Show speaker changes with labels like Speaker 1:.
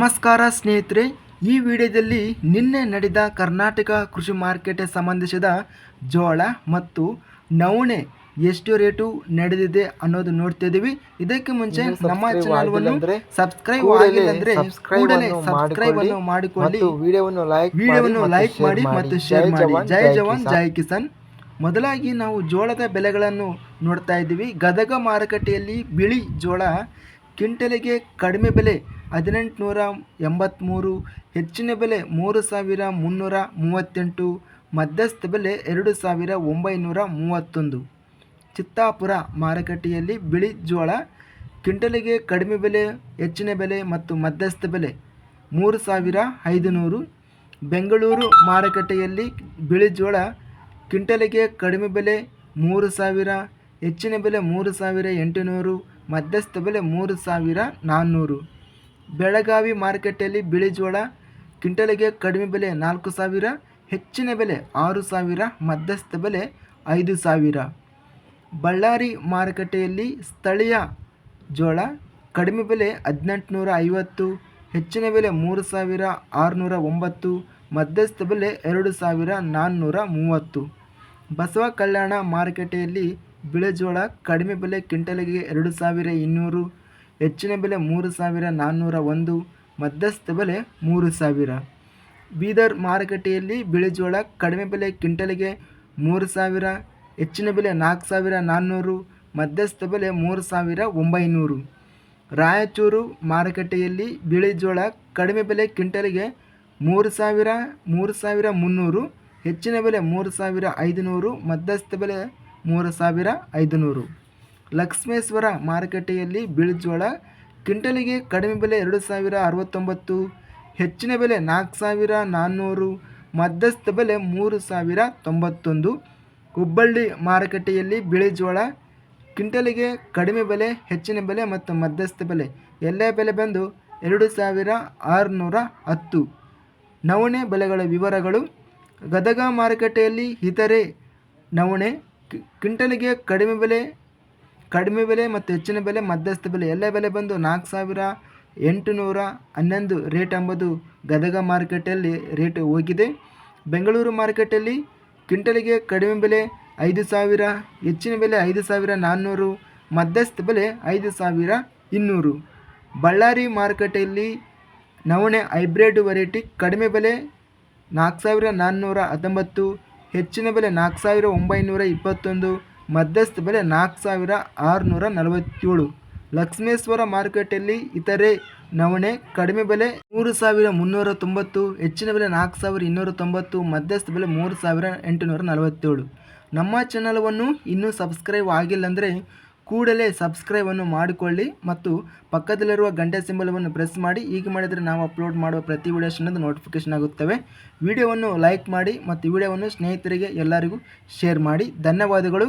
Speaker 1: ನಮಸ್ಕಾರ ಸ್ನೇಹಿತರೆ ಈ ವಿಡಿಯೋದಲ್ಲಿ ನಿನ್ನೆ ನಡೆದ ಕರ್ನಾಟಕ ಕೃಷಿ ಮಾರ್ಕೆಟ್ಗೆ ಸಂಬಂಧಿಸಿದ ಜೋಳ ಮತ್ತು ನವಣೆ ಎಷ್ಟು ರೇಟು ನಡೆದಿದೆ ಅನ್ನೋದು ನೋಡ್ತಾ ಇದೀವಿ. ಇದಕ್ಕೆ ಮುಂಚೆ ನಮ್ಮ
Speaker 2: ಚಾನಲ್
Speaker 1: ಚಾನಲ್ವನ್ನು ಸಬ್ಸ್ಕ್ರೈಬ್ ಆಗಿಲ್ಲ ಅಂದ್ರೆ ಕೂಡಲೇ ಸಬ್ಸ್ಕ್ರೈಬ್ ಅನ್ನು ಮಾಡಿಕೊಳ್ಳಿ
Speaker 2: ವಿಡಿಯೋವನ್ನು ಲೈಕ್
Speaker 1: ವಿಡಿಯೋವನ್ನು ಲೈಕ್ ಮಾಡಿ ಮತ್ತು ಶೇರ್ ಮಾಡಿ. ಜೈ
Speaker 2: ಜೈ
Speaker 1: ಜವಾನ್ ಜೈ ಕಿಸಾನ್. ಮೊದಲಾಗಿ ನಾವು ಜೋಳದ ಬೆಲೆಗಳನ್ನು ನೋಡ್ತಾ ಇದ್ದೀವಿ ಗದಗ ಮಾರುಕಟ್ಟೆಯಲ್ಲಿ ಬಿಳಿ ಜೋಳ ಕ್ವಿಂಟಲಿಗೆ ಕಡಿಮೆ ಬೆಲೆ ಹದಿನೆಂಟುನೂರ ಎಂಬತ್ತ್ಮೂರು ಹೆಚ್ಚಿನ ಬೆಲೆ ಮೂರು ಸಾವಿರ ಮುನ್ನೂರ ಮೂವತ್ತೆಂಟು, ಮಧ್ಯಸ್ಥ ಬೆಲೆ ಎರಡು ಸಾವಿರ ಒಂಬೈನೂರ ಮೂವತ್ತೊಂದು. ಚಿತ್ತಾಪುರ ಮಾರುಕಟ್ಟೆಯಲ್ಲಿ ಬಿಳಿ ಜೋಳ ಕ್ವಿಂಟಲಿಗೆ ಕಡಿಮೆ ಬೆಲೆ, ಹೆಚ್ಚಿನ ಬೆಲೆ ಮತ್ತು ಮಧ್ಯಸ್ಥ ಬೆಲೆ ಮೂರು ಸಾವಿರ ಐದುನೂರು. ಬೆಂಗಳೂರು ಮಾರುಕಟ್ಟೆಯಲ್ಲಿ ಬಿಳಿ ಜೋಳ ಕ್ವಿಂಟಲಿಗೆ ಕಡಿಮೆ ಬೆಲೆ ಮೂರು ಸಾವಿರ, ಹೆಚ್ಚಿನ ಬೆಲೆ ಮೂರು ಸಾವಿರ ಎಂಟುನೂರು, ಮಧ್ಯಸ್ಥ ಬೆಲೆ ಮೂರು ಸಾವಿರ ನಾನ್ನೂರು. ಬೆಳಗಾವಿ ಮಾರುಕಟ್ಟೆಯಲ್ಲಿ ಬಿಳಿ ಜೋಳ, ಕ್ವಿಂಟಲಿಗೆ ಕಡಿಮೆ ಬೆಲೆ ನಾಲ್ಕು ಸಾವಿರ, ಹೆಚ್ಚಿನ ಬೆಲೆ ಆರು ಸಾವಿರ, ಮಧ್ಯಸ್ಥ ಬೆಲೆ ಐದು ಸಾವಿರ. ಬಳ್ಳಾರಿ ಮಾರುಕಟ್ಟೆಯಲ್ಲಿ ಸ್ಥಳೀಯ ಜೋಳ ಕಡಿಮೆ ಬೆಲೆ ಹದಿನೆಂಟುನೂರ ಐವತ್ತು, ಹೆಚ್ಚಿನ ಬೆಲೆ ಮೂರು ಸಾವಿರ ಆರುನೂರ ಒಂಬತ್ತು, ಮಧ್ಯಸ್ಥ ಬೆಲೆ ಎರಡು ಸಾವಿರ ನಾನ್ನೂರ ಮೂವತ್ತು. ಬಸವ ಕಲ್ಯಾಣ ಮಾರುಕಟ್ಟೆಯಲ್ಲಿ ಬಿಳೆಜೋಳ ಕಡಿಮೆ ಬೆಲೆ ಕ್ವಿಂಟಲಿಗೆ ಎರಡು ಸಾವಿರ ಇನ್ನೂರು ಹೆಚ್ಚಿನ ಬೆಲೆ ಮೂರು ಸಾವಿರ ನಾನ್ನೂರ ಒಂದು, ಮಧ್ಯಸ್ಥ ಬೆಲೆ ಮೂರು ಸಾವಿರ. ಬೀದರ್ ಮಾರುಕಟ್ಟೆಯಲ್ಲಿ ಬಿಳಿಜೋಳ ಕಡಿಮೆ ಬೆಲೆ ಕ್ವಿಂಟಲಿಗೆ ಮೂರು ಸಾವಿರ, ಹೆಚ್ಚಿನ ಬೆಲೆ ನಾಲ್ಕು ಸಾವಿರ ನಾನ್ನೂರು, ಮಧ್ಯಸ್ಥ ಬೆಲೆ ಮೂರು ಸಾವಿರ ಒಂಬೈನೂರು. ರಾಯಚೂರು ಮಾರುಕಟ್ಟೆಯಲ್ಲಿ ಬಿಳಿ ಜೋಳ, ಕಡಿಮೆ ಬೆಲೆ ಕ್ವಿಂಟಲಿಗೆ ಮೂರು ಸಾವಿರ ಮೂರು ಸಾವಿರ ಮುನ್ನೂರು, ಹೆಚ್ಚಿನ ಬೆಲೆ ಮೂರು ಸಾವಿರ ಐದುನೂರು, ಮಧ್ಯಸ್ಥ ಬೆಲೆ ಮೂರು ಸಾವಿರ ಐದುನೂರು. ಲಕ್ಷ್ಮೇಶ್ವರ ಮಾರುಕಟ್ಟೆಯಲ್ಲಿ ಜೋಳ ಕ್ವಿಂಟಲಿಗೆ ಕಡಿಮೆ ಬೆಲೆ ಎರಡು ಸಾವಿರ ಅರವತ್ತೊಂಬತ್ತು, ಹೆಚ್ಚಿನ ಬೆಲೆ ನಾಲ್ಕು ಸಾವಿರ ನಾನ್ನೂರು, ಮಧ್ಯಸ್ಥ ಬೆಲೆ ಮೂರು ಸಾವಿರ ತೊಂಬತ್ತೊಂದು. ಹುಬ್ಬಳ್ಳಿ ಮಾರುಕಟ್ಟೆಯಲ್ಲಿ ಬಿಳಿ ಜೋಳ ಕ್ವಿಂಟಲಿಗೆ ಕಡಿಮೆ ಬೆಲೆ, ಹೆಚ್ಚಿನ ಬೆಲೆ ಮತ್ತು ಮಧ್ಯಸ್ಥ ಬೆಲೆ. ಎಲ್ಲ ಬೆಲೆ ಬಂದು ಎರಡು ಸಾವಿರ ಆರುನೂರ ಹತ್ತು. ನವಣೆ ಬೆಲೆಗಳ ವಿವರಗಳು. ಗದಗ ಮಾರುಕಟ್ಟೆಯಲ್ಲಿ ಇತರೆ ನವಣೆ ಕ್ವಿಂಟಲಿಗೆ ಕಡಿಮೆ ಬೆಲೆ ಕಡಿಮೆ ಬೆಲೆ ಮತ್ತು ಹೆಚ್ಚಿನ ಬೆಲೆ, ಮಧ್ಯಸ್ಥ ಬೆಲೆ, ಎಲ್ಲ ಬೆಲೆ ಬಂದು ನಾಲ್ಕು ಸಾವಿರ ಎಂಟು ನೂರ ಹನ್ನೊಂದು ರೇಟ್ ಎಂಬುದು ಗದಗ ಮಾರುಕಟ್ಟೆಯಲ್ಲಿ ರೇಟ್ ಹೋಗಿದೆ. ಬೆಂಗಳೂರು ಮಾರುಕಟ್ಟೆಯಲ್ಲಿ ಕ್ವಿಂಟಲಿಗೆ ಕಡಿಮೆ ಬೆಲೆ ಐದು ಸಾವಿರ, ಹೆಚ್ಚಿನ ಬೆಲೆ ಐದು ಸಾವಿರ ನಾನ್ನೂರು, ಮಧ್ಯಸ್ಥ ಬೆಲೆ ಐದು ಸಾವಿರ ಇನ್ನೂರು. ಬಳ್ಳಾರಿ ಮಾರುಕಟ್ಟೆಯಲ್ಲಿ ನವಣೆ ಹೈಬ್ರಿಡ್ ವೆರೈಟಿ ಕಡಿಮೆ ಬೆಲೆ ನಾಲ್ಕು ಸಾವಿರ ನಾನ್ನೂರ ಹತ್ತೊಂಬತ್ತು, ಹೆಚ್ಚಿನ ಬೆಲೆ ನಾಲ್ಕು ಸಾವಿರ ಒಂಬೈನೂರ ಇಪ್ಪತ್ತೊಂದು ಮಧ್ಯಸ್ಥ ಬೆಲೆ ನಾಲ್ಕು ಸಾವಿರ ಆರುನೂರ ನಲವತ್ತೇಳು. ಲಕ್ಷ್ಮೇಶ್ವರ ಮಾರುಕಟ್ಟೆಯಲ್ಲಿ ಇತರೆ ನವಣೆ ಕಡಿಮೆ ಬೆಲೆ ಮೂರು ಸಾವಿರ ಮುನ್ನೂರ ತೊಂಬತ್ತು, ಹೆಚ್ಚಿನ ಬೆಲೆ ನಾಲ್ಕು ಸಾವಿರ ಇನ್ನೂರ ತೊಂಬತ್ತು, ಮಧ್ಯಸ್ಥ ಬೆಲೆ ಮೂರು ಸಾವಿರ ಎಂಟುನೂರ ನಲವತ್ತೇಳು. ನಮ್ಮ ಚಾನಲವನ್ನು ಇನ್ನೂ ಸಬ್ಸ್ಕ್ರೈಬ್ ಆಗಿಲ್ಲ ಅಂದರೆ ಕೂಡಲೇ ಸಬ್ಸ್ಕ್ರೈಬನ್ನು ಮಾಡಿಕೊಳ್ಳಿ ಮತ್ತು ಪಕ್ಕದಲ್ಲಿರುವ ಗಂಟೆ ಸಿಂಬಲವನ್ನು ಪ್ರೆಸ್ ಮಾಡಿ. ಹೀಗೆ ಮಾಡಿದರೆ ನಾವು ಅಪ್ಲೋಡ್ ಮಾಡುವ ಪ್ರತಿ ವಿಡಿಯೋಸ್ ನೋಟಿಫಿಕೇಶನ್ ಆಗುತ್ತವೆ. ವಿಡಿಯೋವನ್ನು ಲೈಕ್ ಮಾಡಿ ಮತ್ತು ವಿಡಿಯೋವನ್ನು ಸ್ನೇಹಿತರಿಗೆ ಎಲ್ಲರಿಗೂ ಶೇರ್ ಮಾಡಿ. ಧನ್ಯವಾದಗಳು.